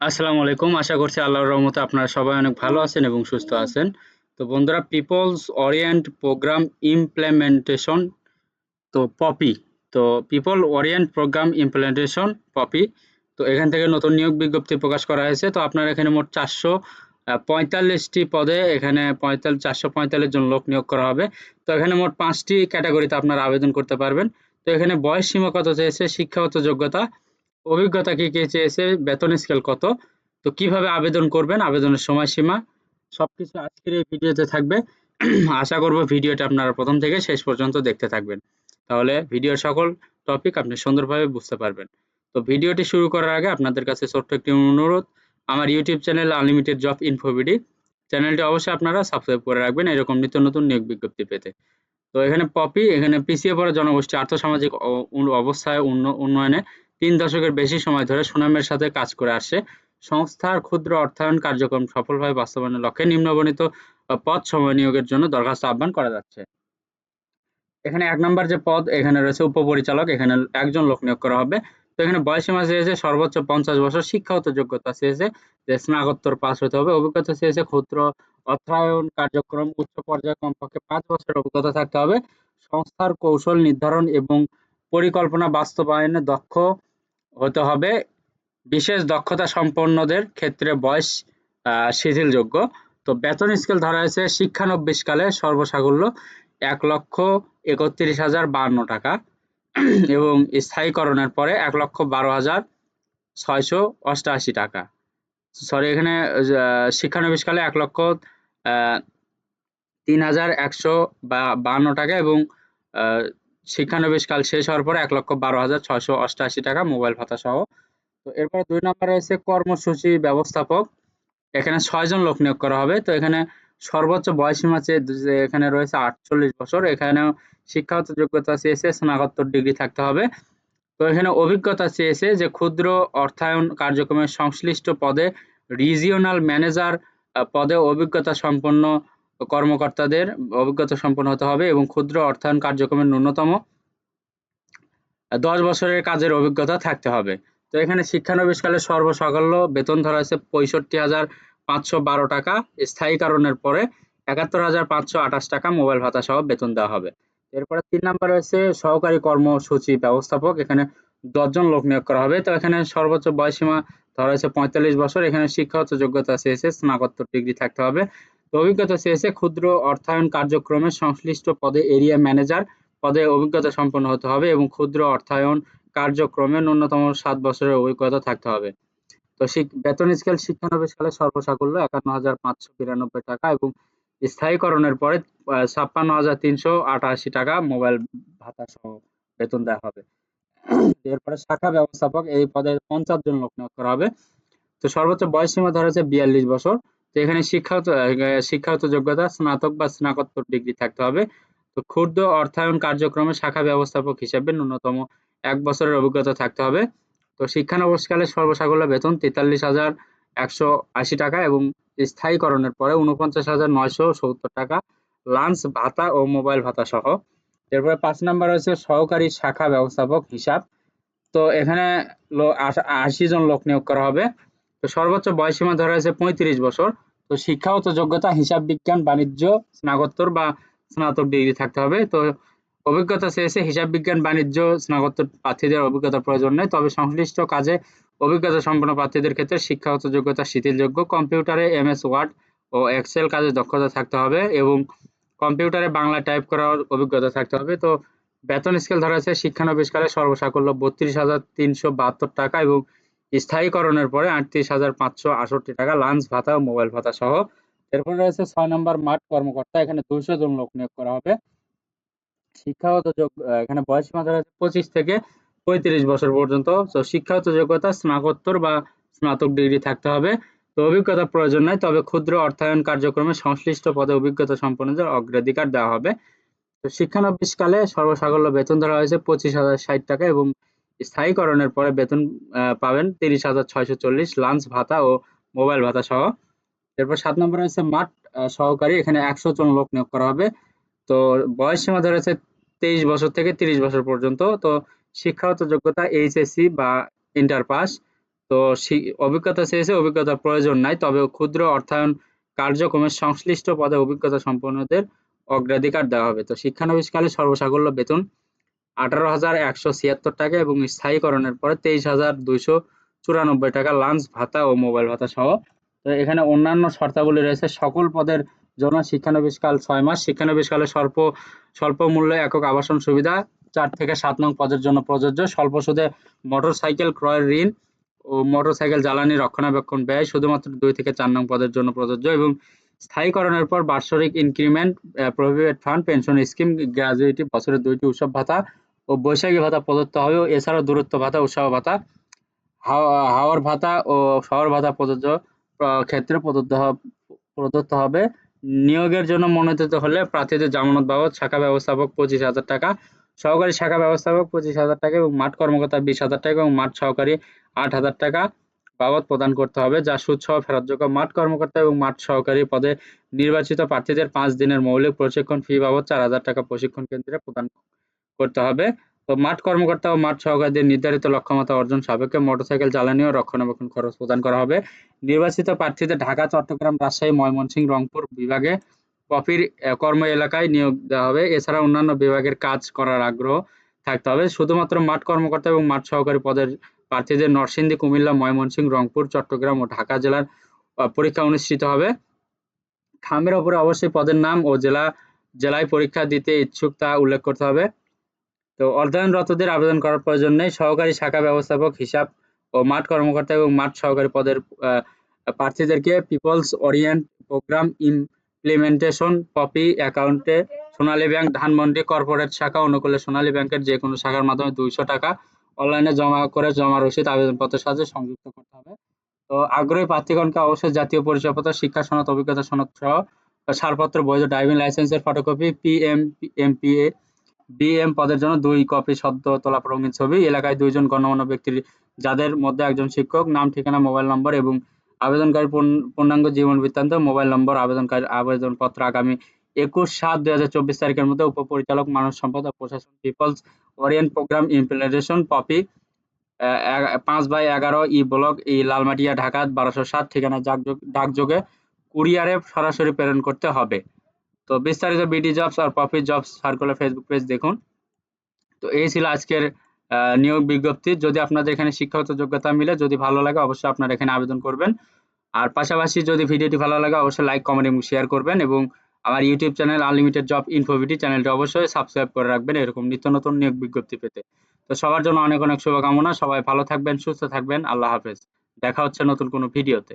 আসসালামু আলাইকুম। আশা করছি আল্লাহর রহমতে আপনারা সবাই অনেক ভালো আছেন এবং সুস্থ আছেন। তো বন্ধুরা পিপলস ওরিয়েন্ট প্রোগ্রাম ইমপ্লিমেন্টেশন তো পপি তো people Orient programme implementation poppy তো এখান থেকে নতুন নিয়োগ বিজ্ঞপ্তি প্রকাশ করা হয়েছে। তো আপনার এখানে মোট চারশো পঁয়তাল্লিশটি পদে এখানে পঁয়তাল্লিশ, চারশো পঁয়তাল্লিশ জন লোক নিয়োগ করা হবে। তো এখানে মোট পাঁচটি ক্যাটাগরিতে আপনারা আবেদন করতে পারবেন। তো এখানে বয়স সীমা কত চেয়েছে, শিক্ষাগত যোগ্যতা অভিজ্ঞতা কি কি চেয়েছে, বেতন স্কেল কত? তো কীভাবে আবেদন করবেন, আবেদনের সময়সীমা, সবকিছু আজকের এই ভিডিওতে থাকবে। আশা করব ভিডিওটা আপনারা প্রথম থেকে শেষ পর্যন্ত দেখতে থাকবেন। তাহলে ভিডিওর সকল টপিক আপনি সুন্দরভাবে বুঝতে পারবেন। তো ভিডিওটি শুরু করার আগে আপনাদের কাছে ছোট্ট একটি অনুরোধ, আমার ইউটিউব চ্যানেল আনলিমিটেড জব ইনফোভিডি চ্যানেলটি অবশ্যই আপনারা সাবস্ক্রাইব করে রাখবেন, এরকম নিত্য নতুন নিয়োগ বিজ্ঞপ্তি পেতে। তো এখানে পপি, এখানে পিছিয়ে পড়া জনগোষ্ঠী আর্থসামাজিক অবস্থায় উন্নয়নে তিন দশকের বেশি সময় ধরে সুনামের সাথে কাজ করে আসছে সংস্থার ক্ষুদ্র অর্থায়ন কার্যক্রম সফলভাবে বাস্তবায়নের লক্ষ্যে নিম্নবর্ণিত পদ সময় নিয়োগের জন্য দরখাস্ত আহ্বান করা যাচ্ছে। এখানে এক নম্বর যে পদ, এখানে রয়েছে উপপরিচালক, এখানে একজন লোক নিয়োগ করা হবে। তো এখানে বয়সীমা চেয়েছে সর্বোচ্চ পঞ্চাশ বছর শিক্ষাগত যোগ্যতা চেয়েছে, যে স্নাতকোত্তর পাস হতে হবে। অভিজ্ঞতা চেয়েছে ক্ষুদ্র অর্থায়ন কার্যক্রম, উচ্চ পর্যায়ে কমপক্ষে পাঁচ বছরের অভিজ্ঞতা থাকতে হবে। সংস্থার কৌশল নির্ধারণ এবং পরিকল্পনা বাস্তবায়নে দক্ষ হতে হবে। বিশেষ দক্ষতা সম্পন্নদের ক্ষেত্রে বয়স শিথিলযোগ্য। তো বেতন স্কেল ধরা হয়েছে শিক্ষানব্বিশ কালে সর্বসাকুল্য এক লক্ষ একত্রিশ হাজার বান্ন টাকা এবং স্থায়ীকরণের পরে এক লক্ষ বারো হাজার ছয়শো অষ্টআশি টাকা। সরি এখানে শিক্ষানবিশকালে এক লক্ষ তিন হাজার একশো বা বান্ন টাকা এবং শিক্ষানবিশকাল শেষ হওয়ার পরে এক লক্ষ বারো হাজার ছয়শো অষ্টআশি টাকা মোবাইল ভাতা সহ। তো এরপরে দুই নম্বরে রয়েছে কর্মসূচি ব্যবস্থাপক। এখানে ছয়জন লোক নিয়োগ করা হবে। তো এখানে সর্বোচ্চ বয়সীমা চেয়ে এখানে রয়েছে আটচল্লিশ বছর। এখানেও শিক্ষাগত যোগ্যতা চেয়েছে, স্নাতকোত্তর ডিগ্রি থাকতে হবে। তো এখানে অভিজ্ঞতা চেয়েছে যে ক্ষুদ্র অর্থায়ন কার্যক্রমের সংশ্লিষ্ট পদে রিজিওনাল ম্যানেজার পদে অভিজ্ঞতা সম্পন্ন কর্মকর্তাদের অভিজ্ঞতা সম্পন্ন হতে হবে এবং ক্ষুদ্র অর্থায়ন কার্যক্রমের ন্যূনতম দশ বছরের কাজের অভিজ্ঞতা থাকতে হবে। তো এখানে শিক্ষানবিশকালে সর্বসাকল্য বেতন ধরা হয়েছে পঁয়ষট্টি হাজার পাঁচশো বারো টাকা। স্থায়ী কারণের পরে একাত্তর হাজার পাঁচশো আঠাশ টাকা মোবাইল ভাতা সহ বেতন দেওয়া হবে। এরপরে তিন নাম্বার রয়েছে সহকারী কর্মসূচি ব্যবস্থাপক। এখানে দশজন লোক নিয়োগ করা হবে। তো এখানে সর্বোচ্চ বয়সীমা ধরা হয়েছে পঁয়তাল্লিশ বছর। এখানে শিক্ষাগত যোগ্যতা চেয়েছে স্নাতকোত্তর ডিগ্রি থাকতে হবে। অভিজ্ঞতা চেয়েছে ক্ষুদ্র অর্থায়ন কার্যক্রমের সংশ্লিষ্ট পদে এরিয়া ম্যানেজার পদে অভিজ্ঞতা সম্পন্ন হতে হবে এবং ক্ষুদ্র অর্থায়ন কার্যক্রমে ন্যূনতম সাত বছরের অভিজ্ঞতা থাকতে হবে। তো বেতন স্কেল শিক্ষানবিশ সালে সর্বসাকুল্য একান্ন হাজার পাঁচশো বিরানব্বই টাকা এবং স্থায়ীকরণের পরে ছাপ্পান্ন হাজার তিনশো আটাশি টাকা মোবাইল ভাতা সহ বেতন দেওয়া হবে। এরপরে শাখা ব্যবস্থাপক এই পদে পঞ্চাশ জন লোক নিয়োগ করা হবে। তো সর্বোচ্চ বয়স সীমা ধরা হচ্ছে বিয়াল্লিশ বছর। তো এখানে শিক্ষাগত শিক্ষাগত যোগ্যতা, স্নাতক বা স্নাতকোত্তর ডিগ্রি থাকতে হবে। তো ক্ষুদ্র অর্থায়ন কার্যক্রমে শাখা ব্যবস্থাপক হিসেবে ন্যূনতম এক বছরের অভিজ্ঞতা থাকতে হবে। তো শিক্ষানবশকালে সর্বসাকল্য বেতন তেতাল্লিশ হাজার একশো আশি টাকা এবং স্থায়ীকরণের পরে উনপঞ্চাশ হাজার নয়শো সত্তর টাকা, লাঞ্চ, ভাতা ও মোবাইল ভাতা সহ। এরপরে পাঁচ নাম্বার হচ্ছে সহকারী শাখা ব্যবস্থাপক হিসাব। তো এখানে আশি জন লোক নিয়োগ করা হবে। তো সর্বোচ্চ বয়সীমা ধরা হয়েছে পঁয়ত্রিশ বছর। তো শিক্ষাগত যোগ্যতা, হিসাব বিজ্ঞান, বাণিজ্য, স্নাতকোত্তর বা স্নাতক ডিগ্রি থাকতে হবে। তো অভিজ্ঞতা চেয়েছে হিসাব বিজ্ঞান, বাণিজ্য, স্নাতকোত্তর প্রার্থীদের অভিজ্ঞতার প্রয়োজন নেই। তবে সংশ্লিষ্ট কাজে অভিজ্ঞতা সম্পন্ন প্রার্থীদের ক্ষেত্রে শিক্ষাগত যোগ্যতা শিথিলযোগ্য। কম্পিউটারে এম এস ওয়ার্ড ও এক্সেল কাজে দক্ষতা থাকতে হবে এবং কম্পিউটারে বাংলা টাইপ করার অভিজ্ঞতা থাকতে হবে। তো বেতন স্কেল ধরা আছে শিক্ষানবিশকালে সর্বসাকল্য বত্রিশ হাজার তিনশো বাহাত্তর টাকা এবং স্থায়ীকরণের পরে আটত্রিশ হাজার পাঁচশো আষট্টি টাকা লাঞ্চ ভাতা ও মোবাইল ভাতা সহ। এরপরে রয়েছে ছয় নম্বর মাঠ কর্মকর্তা, এখানে দুইশো জন লোক নিয়োগ করা হবে। শিক্ষাগত এখানে বয়স সীমা ধরা পঁচিশ থেকে পঁয়ত্রিশ বছর পর্যন্ত। তো শিক্ষাগত যোগ্যতা, স্নাতকোত্তর বা স্নাতক ডিগ্রি থাকতে হবে। তো অভিজ্ঞতা প্রয়োজন নাই, তবে ক্ষুদ্র অর্থায়ন কার্যক্রমে সংশ্লিষ্ট পদে অভিজ্ঞতা সম্পন্নদের অগ্রাধিকার দেওয়া হবে। তো শিক্ষানবিশকালে সর্বসাকল্য বেতন ধরা হয়েছে পঁচিশ হাজার ষাট টাকা এবং স্থায়ীকরণের পরে বেতন পাবেন তিরিশ হাজার ছয়শো চল্লিশ লাঞ্চ ভাতা ও মোবাইল ভাতা সহ। এরপর সাত নম্বরে হচ্ছে মাঠ সহকারী, এখানে একশো জন লোক নিয়োগ করা হবে। তো বয়স সীমা ধরেছে তেইশ বছর থেকে তিরিশ বছর পর্যন্ত। তো শিক্ষাগত যোগ্যতা এইচএসসি বা ইন্টার পাস। তো অভিজ্ঞতা চেয়েছে অভিজ্ঞতার প্রয়োজন নাই, তবে ক্ষুদ্র অর্থায়ন কার্যক্রমের সংশ্লিষ্ট পদে অভিজ্ঞতা সম্পন্নদের অগ্রাধিকার দেওয়া হবে। তো শিক্ষানবিশকালে সর্বসাকল্য বেতন আঠারো হাজার একশো ছিয়াত্তর টাকা এবং স্থায়ীকরণের পরে তেইশ হাজার দুইশো চুরানব্বই টাকা লাঞ্চ ভাতা ও মোবাইল ভাতা সহ। তো এখানে অন্যান্য শর্তাবলী রয়েছে। সকল পদের জন্য শিক্ষানবিশকাল ছয় মাস। শিক্ষানবিশকালে স্বল্প স্বল্প মূল্যে একক আবাসন সুবিধা, চার থেকে সাত নং পদের জন্য প্রযোজ্য। স্বল্প সুদে মোটরসাইকেল ক্রয়ের ঋণ ও মোটরসাইকেল জ্বালানি রক্ষণাবেক্ষণ ব্যয় শুধুমাত্র দুই থেকে চার নং পদের জন্য প্রযোজ্য এবং স্থায়ীকরণের পর বার্ষিক increment provident fund, pension scheme, gratuity, বছরে দুইটি উৎসব ভাতা ও বৈশাখী ভাতা প্রদত্ত হবে এছাড়াও দূরত্ব ভাতা, উৎসাহ ভাতা হাওয়া- হাওয়ার ভাতা ও শহর ভাতা প্রযোজ্য ক্ষেত্রে প্রদত্ত প্রদত্ত হবে। নিয়োগের জন্য মনোনীত হলে প্রার্থীদের জামানত বাবদ শাখা ব্যবস্থাপক পঁচিশ হাজার টাকা, সহকারী শাখা ব্যবস্থাপক পঁচিশ হাজার টাকা এবং মাঠ কর্মকর্তা বিশ হাজার টাকা এবং মাঠ সহকারী আট হাজার টাকা বাবদ প্রদান করতে হবে, যা সুদ সহ ফেরতযোগ্য মাঠ কর্মকর্তা এবং মাঠ সহকারী পদে নির্বাচিত প্রার্থীদের পাঁচ দিনের মৌলিক প্রশিক্ষণ ফি বাবদ চার হাজার টাকা প্রশিক্ষণ কেন্দ্রে প্রদান করতে হবে। তো মাঠ কর্মকর্তা ও মাঠ সহকারীদের নির্ধারিত লক্ষ্যমাত্রা অর্জন সাপেক্ষে মোটরসাইকেল জ্বালানি ও রক্ষণাবেক্ষণ খরচ প্রদান করা হবে। নির্বাচিত প্রার্থীদের ঢাকা চট্টগ্রাম রাজশাহী ময়মনসিংহ রংপুর বিভাগে আহ, কর্ম এলাকায় নিয়োগ দেওয়া হবে। এছাড়া অন্যান্য বিভাগের কাজ করার আগ্রহ থাকতে হবে। শুধুমাত্র মাঠ কর্মকর্তা এবং মাঠ সহকারী পদের প্রার্থীদের নরসিংদী কুমিল্লা ময়মনসিংহ রংপুর চট্টগ্রাম ও ঢাকা জেলার পরীক্ষা অনুষ্ঠিত হবে। খামের ওপরে অবশ্যই পদের নাম ও জেলা জেলায় পরীক্ষা দিতে ইচ্ছুক তা উল্লেখ করতে হবে। তো অধ্যয়নরতদের আবেদন করার প্রয়োজন নেই সহকারী শাখা ব্যবস্থাপক হিসাব ও মাঠ কর্মকর্তা এবং মাঠ সহকারী পদের প্রার্থীদেরকে পিপলস ওরিয়েন্ট প্রোগ্রাম ইমপ্লিমেন্টেশন কপি অ্যাকাউন্টে সোনালী ব্যাংক ধানমন্ডি কর্পোরেট শাখা অনুকূলে সোনালী ব্যাংকের যে কোনো শাখার মাধ্যমে দুইশো টাকা অনলাইনে জমা করে জমা রসিদ আবেদনপত্রের সাথে সংযুক্ত করতে হবে। তো আগ্রহী প্রার্থীগণকে অবশ্যই জাতীয় পরিচয়পত্র, শিক্ষা সনদ, অভিজ্ঞতা সনদ সহ ছাড়পত্র বৈধ ড্রাইভিং লাইসেন্সের photocopy P PM MPA BM পদের জন্য দুই কপি সদ্য তোলা রঙিন ছবি। এলাকায় দুইজন গণ্যমান্য ব্যক্তির, যাদের মধ্যে একজন শিক্ষক, নাম, ঠিকানা, মোবাইল নম্বর এবং আবেদনকারী পূর্ণ- পূর্ণাঙ্গ জীবন বৃত্তান্ত, মোবাইল নম্বর, আবেদনকারী, আবেদনপত্র আগামী একুশ সাত দুই হাজার চব্বিশ তারিখের মধ্যে উপপরিচালক, মানব সম্পদ ও প্রশাসন, পিপলস ওরিয়েন্ট প্রোগ্রাম ইমপ্লিমেন্টেশন কপি পাঁচ বাই এগারো E block, E Lalmatia, Dhaka, বারোশো সাত, ঠিকানা ডাকযোগে কুরিয়ারে সরাসরি প্রেরণ করতে হবে। তো বিস্তারিত বিডি জবস আর profit jobs circular Facebook page দেখুন। তো এই ছিল আজকের নিয়োগ বিজ্ঞপ্তি। যদি আপনাদের এখানে শিক্ষাগত যোগ্যতা মিলে যদি ভালো লাগে, অবশ্যই আপনারা এখানে আবেদন করবেন। আর পাশাপাশি যদি ভিডিওটি ভালো লাগে, অবশ্যই লাইক কমেন্ট এবং শেয়ার করবেন এবং আমার YouTube channel unlimited job InfoBD চ্যানেলটি অবশ্যই সাবস্ক্রাইব করে রাখবেন এরকম নিত্য নতুন নিয়োগ বিজ্ঞপ্তি পেতে। তো সবার জন্য অনেক অনেক শুভকামনা। সবাই ভালো থাকবেন, সুস্থ থাকবেন। আল্লাহ হাফেজ। দেখা হচ্ছে নতুন কোনো ভিডিওতে।